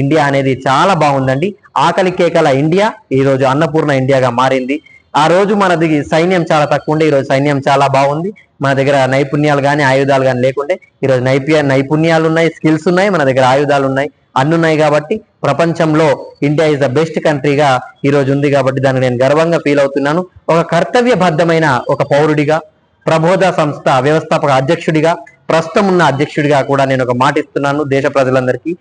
India అనేది చాలా బాగుందండి. ఆకలి కేకల ఇండియా ఈ రోజు అన్నపూర్ణ ఇండియాగా మారింది. ఆ రోజు మనది సైన్యం చాలా తక్కువ ఉండే ఈ రోజు సైన్యం చాలా బాగుంది. మన దగ్గర నైపుణ్యాలు కానీ ఆయుధాలు కానీ లేకుండే ఈ రోజు నైపుణ్య నైపుణ్యాలు ఉన్నాయి స్కిల్స్ ఉన్నాయి మన దగ్గర ఆయుధాలు ఉన్నాయి అన్ని ఉన్నాయి కాబట్టి ప్రపంచంలో ఇండియా ఇస్ ద బెస్ట్ కంట్రీగా ఈ రోజు ఉంది కాబట్టి దాన్ని నేను గర్వంగా ఫీల్ అవుతున్నాను. ఒక కర్తవ్యబద్ధమైన ఒక పౌరుడిగా ప్రబోధ సంస్థ వ్యవస్థాపక అధ్యక్షుడిగా ప్రస్తుతం ఉన్న అధ్యక్షుడిగా కూడా నేను ఒక మాట ఇస్తున్నాను. దేశ ప్రజలందరికీ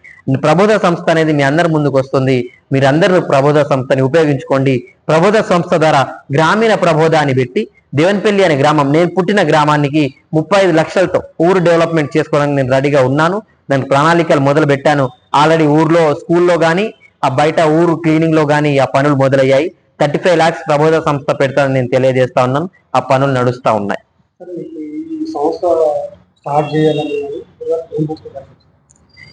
ప్రబోధ సంస్థ అనేది మీ అందరి ముందుకు వస్తుంది. మీరందరూ ప్రబోధ సంస్థని ఉపయోగించుకోండి. ప్రబోధ సంస్థ ద్వారా గ్రామీణ ప్రబోధ అని పెట్టి దేవన్పల్లి అనే గ్రామం నేను పుట్టిన గ్రామానికి ముప్పై ఐదు లక్షలతో ఊరు డెవలప్మెంట్ చేసుకోవడానికి నేను రెడీగా ఉన్నాను. నేను ప్రణాళికలు మొదలు పెట్టాను. ఆల్రెడీ ఊర్లో స్కూల్లో కానీ ఆ బయట ఊరు క్లీనింగ్లో కానీ ఆ పనులు మొదలయ్యాయి. థర్టీ ఫైవ్ లాక్స్ ప్రబోధ సంస్థ పెడతానని నేను తెలియజేస్తా ఉన్నాను. ఆ పనులు నడుస్తా ఉన్నాయి. సంస్థ స్టార్ట్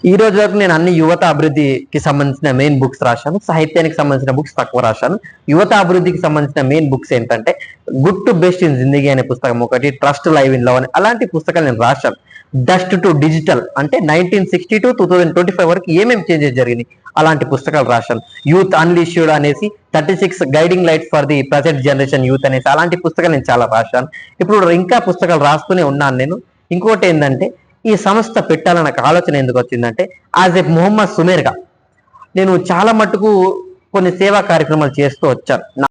ఈ రోజు వరకు నేను అన్ని యువత అభివృద్ధికి సంబంధించిన మెయిన్ బుక్స్ రాశాను. సాహిత్యానికి సంబంధించిన బుక్స్ తక్కువ రాశాను. యువత అభివృద్ధికి సంబంధించిన మెయిన్ బుక్స్ ఏంటంటే గుడ్ టు బెస్ట్ ఇన్ జిందగీ అనే పుస్తకం ఒకటి ట్రస్ట్ లైవ్ ఇన్ లవ్ అని అలాంటి పుస్తకాలు నేను రాశాను. డస్ట్ టు డిజిటల్ అంటే nineteen sixty to two thousand twenty five వరకు ఏమేమి చేంజెస్ జరిగినాయి అలాంటి పుస్తకాలు రాశాను. యూత్ అన్లిష్యూడ్ అనేసి thirty six guiding lights for the present generation youth అనేసి అలాంటి పుస్తకాలు నేను చాలా రాశాను. ఇప్పుడు ఇంకా పుస్తకాలు రాస్తూనే ఉన్నాను నేను. ఇంకోటి ఏంటంటే ఈ సంస్థ పెట్టాలన్న ఆలోచన ఎందుకు వచ్చిందంటే యాజ్ ఎ మొహమ్మద్ సుమేర్గా నేను చాలా మటుకు కొన్ని సేవా కార్యక్రమాలు చేస్తూ వచ్చాను.